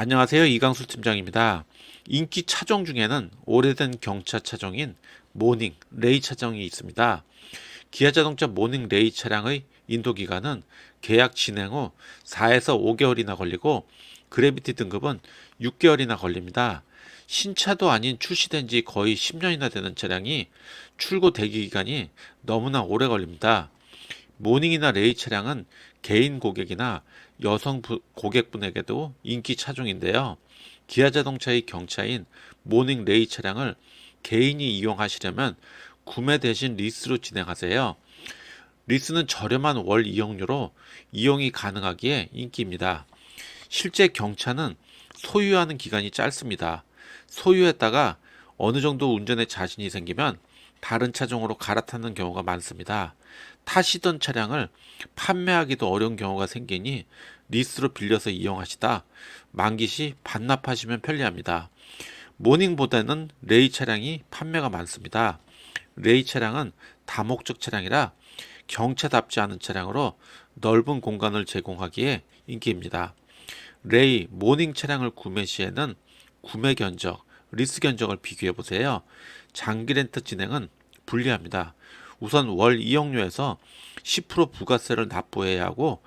안녕하세요. 이강수 팀장입니다. 인기 차종 중에는 오래된 경차 차종인 모닝 레이 차종이 있습니다. 기아 자동차 모닝 레이 차량의 인도 기간은 계약 진행 후 4에서 5개월이나 걸리고 그래비티 등급은 6개월이나 걸립니다. 신차도 아닌 출시된 지 거의 10년이나 되는 차량이 출고 대기 기간이 너무나 오래 걸립니다. 모닝이나 레이 차량은 개인 고객이나 여성 부- 고객분에게도 인기 차종인데요. 기아 자동차의 경차인 모닝 레이 차량을 개인이 이용하시려면 구매 대신 리스로 진행하세요. 리스는 저렴한 월 이용료로 이용이 가능하기에 인기입니다. 실제 경차는 소유하는 기간이 짧습니다. 소유했다가 어느 정도 운전에 자신이 생기면 다른 차종으로 갈아타는 경우가 많습니다. 타시던 차량을 판매하기도 어려운 경우가 생기니 리스로 빌려서 이용하시다 만기 시 반납하시면 편리합니다. 모닝보다는 레이 차량이 판매가 많습니다. 레이 차량은 다목적 차량이라 경차답지 않은 차량으로 넓은 공간을 제공하기에 인기입니다. 레이 모닝 차량을 구매 시에는 구매 견적, 리스 견적을 비교해 보세요. 장기 렌트 진행은 불리합니다. 우선 월 이용료에서 10% 부가세를 납부해야 하고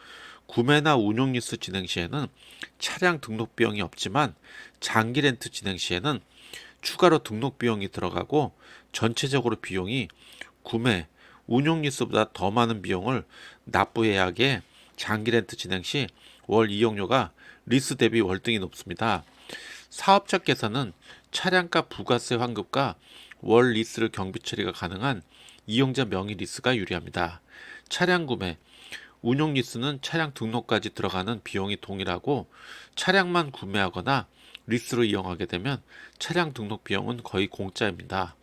구매나 운용 리스 진행 시에는 차량 등록 비용이 없지만 장기 렌트 진행 시에는 추가로 등록 비용이 들어가고 전체적으로 비용이 구매, 운용 리스보다 더 많은 비용을 납부해야 하기에 장기 렌트 진행 시 월 이용료가 리스 대비 월등히 높습니다. 사업자께서는 차량가 부가세 환급과 월 리스를 경비 처리가 가능한 이용자 명의 리스가 유리합니다. 차량 구매, 운용 리스는 차량 등록까지 들어가는 비용이 동일하고 차량만 구매하거나 리스로 이용하게 되면 차량 등록 비용은 거의 공짜입니다.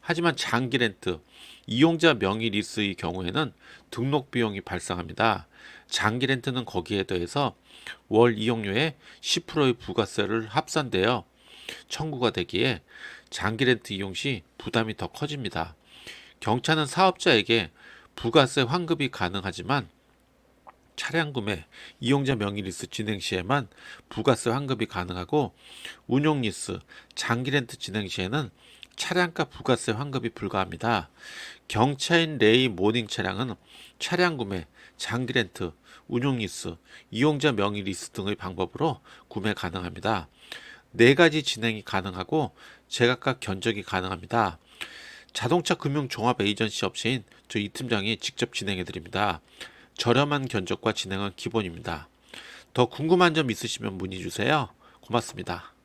하지만 장기 렌트, 이용자 명의 리스의 경우에는 등록 비용이 발생합니다. 장기 렌트는 거기에 더해서 월 이용료에 10%의 부가세를 합산되어 청구가 되기에 장기 렌트 이용 시 부담이 더 커집니다. 경차는 사업자에게 부가세 환급이 가능하지만 차량 구매, 이용자 명의 리스 진행 시에만 부가세 환급이 가능하고 운용 리스, 장기 렌트 진행 시에는 차량가 부가세 환급이 불가합니다. 경차인 레이 모닝 차량은 차량 구매, 장기 렌트, 운용 리스, 이용자 명의 리스 등의 방법으로 구매 가능합니다. 네 가지 진행이 가능하고 제각각 견적이 가능합니다. 자동차 금융 종합 에이전시 업체인 저 이 팀장이 직접 진행해 드립니다. 저렴한 견적과 진행은 기본입니다. 더 궁금한 점 있으시면 문의 주세요. 고맙습니다.